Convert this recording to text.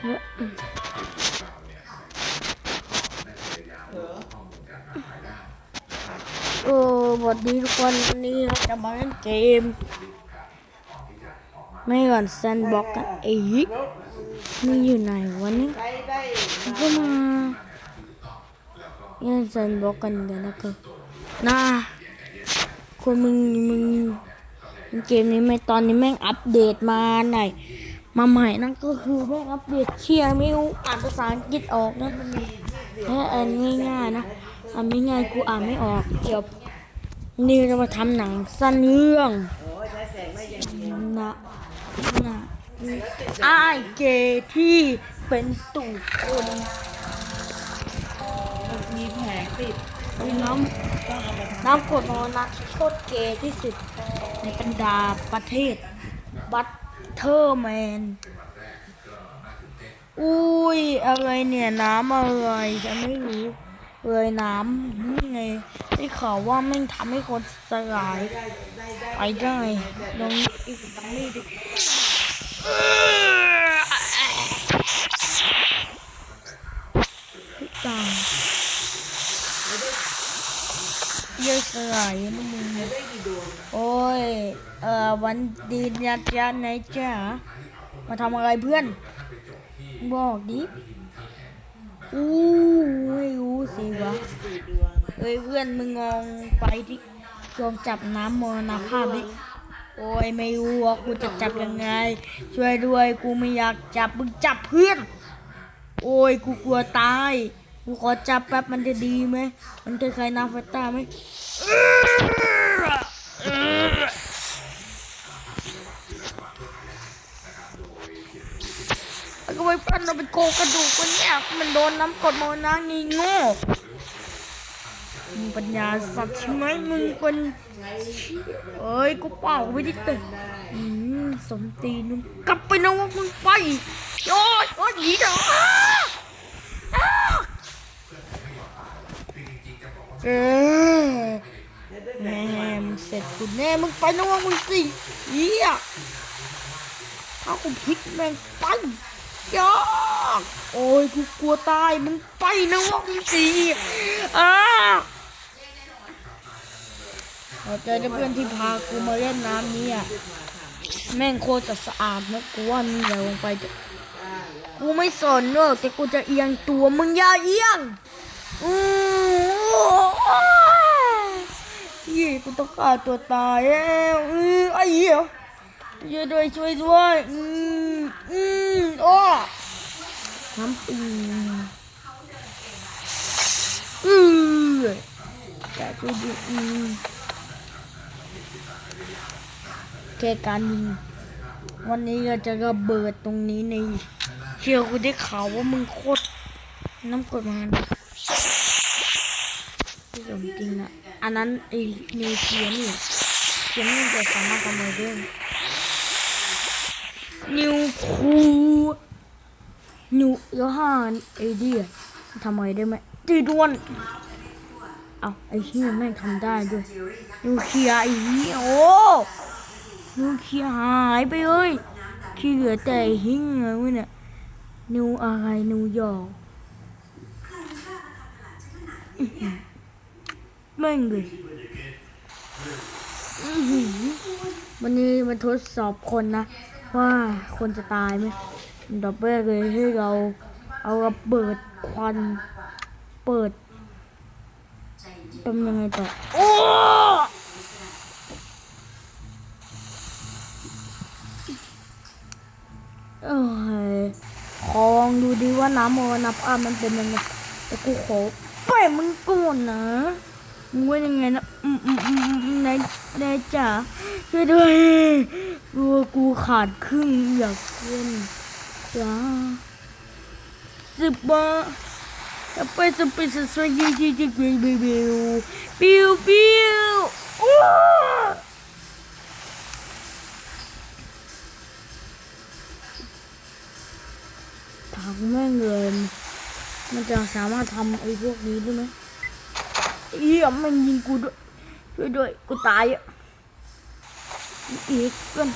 โอ้สวัสดีทุกคนวันนี้เราจะมาเล่นเกม ไม่ก่อนแซนบ็อกกันเอ้ยมึงอยู่ไหนวะเนี่ยก็มาเล่นแซนบ็อกกันกันนะก็นะคนมึงมึงเกมนี้ไม่ตอนนี้แม่งอัปเดตมาไหน มาใหม่นั่นก็คือแม่งอัปเดตเชียร์ไม่รู้อ่านภาษาอังกฤษออกนะแค่อันง่ายๆนะอันไม่ง่ายกูอ่านไม่ออกเดี๋ยวนี่จะมาทำหนังสั้นเรื่องนะนะไอเกที่เป็นตุ่คนมีแผงติดน้ำน้ำกดโมนักโคตรเกที่สุดในบรรดาประเทศบัต เทอร์แมน อุ้ย อะไรเนี่ย น้ำอะไรจะไม่รู้ เลยน้ำนี่ไงได้ข่าวว่าแม่ทำให้คนสลายไปได้ลงอีกตั้งนี่ดิต่างเยอะสลายนะมึงโอ้ย เอ่อวันดีนะจ๊ะไหนจ๊ะมาทำอะไรเพื่อน บอกดิอู้ไม่รู้สิวะเอ้ยเพื่อนมึงงองไปที่ลองจับน้ำมรณภาพดิโอ้ยไม่รู้ว่ากูจะจับยังไง ช่วยด้วยกูไม่อยากจับมึงจับเพื่อน โอ้ยกูกลัวตาย กูขอจับแป๊บมันจะดีไหม มันจะคล้ายนาฟาต้าไหมแล้ก็ไปปั้นเราเป็นโคกระดูกวันเนี้ยมันโดนน้ำกดมรณะนี่โง่มึงปัญญาสัตว์ใช่ไหมมึงเป็นเอ้ยกูเป่าไม่ได้เตะอืมสมตีนมึงกลับไปนะว่ามึงไปโอ้ยโอ้ยหนีเถอะอ้าอ้าเออ แม่มึงเสร็จกูแน่มึงไปนะว่ามึงสิเหี้ยถ้ากูพลิกแม่งไปยากโอ้ยกูกลัวตายมึงไปนะว่ามึงสิอ้าขอใจเพื่อนที่พากูมาเล่นน้ำนี้อะแม่งโคตรจะสะอาดนะกูว่ามึงอย่าลงไปเถอะกูไม่สนเนอะแต่กูจะเอียงตัวมึงอย่าเอียงอือ ยี่กูต้องฆ่าตัวตายแล้วอือไอ้เหี้ยช่วยด้วยช่วยด้วยอืมอืมโอ้น้ำปีอือแต่ช่วยด้วยอืมแค่การยิงวันนี้ก็จะระเบิดตรงนี้ในเชียวกูได้ข่าวว่ามึงโคตรน้ำกรดมันที่ สมจริงนะอันนั้นไอ้นิวเคลียร์นี่เขียนนี่จะสามารถทำอะไรได้นิวคูนิวโยฮานไอเดียทำอะไรได้ไหมตีดวนเอาไอ้เหี้ยแม่งทำได้ด้วยนิวเคลียไอ้เหี้ยโอ้นิวเคลียหายไปเลยที่เหลือแต่หิ้งเลยวะเนี่ยนิวอะไรนิวยอร์กอื้อหือ แม่งเลยวันนี้มาทดสอบคนนะ ว่าคนจะตายไหมอันดับแรกเลยให้เราเอาระเบิดควันเปิดทำยังไงต่อโอ้เอ้ยขอลองดูดิว่าน้ำมรณภาพมันเป็นยังไงแต่กูขอไปมึงก่อนนะ มึงว่ายังไงนะอืมอืมอืมอืมนายนายจ๋าช่วยด้วยตัวกูขาดครึ่งอยากเล่นจ้าสิบบาทจะไปจะไปจะสวยยี่ยี่ยี่บิวบิวบิวบิวบิวอ้าวถังแม่งเลยมันจะสามารถทำไอ้พวกนี้ได้ไหม เอี้ยมันยิงกูด้วยช่วยด้วยกูตายอะอีกเพื่อ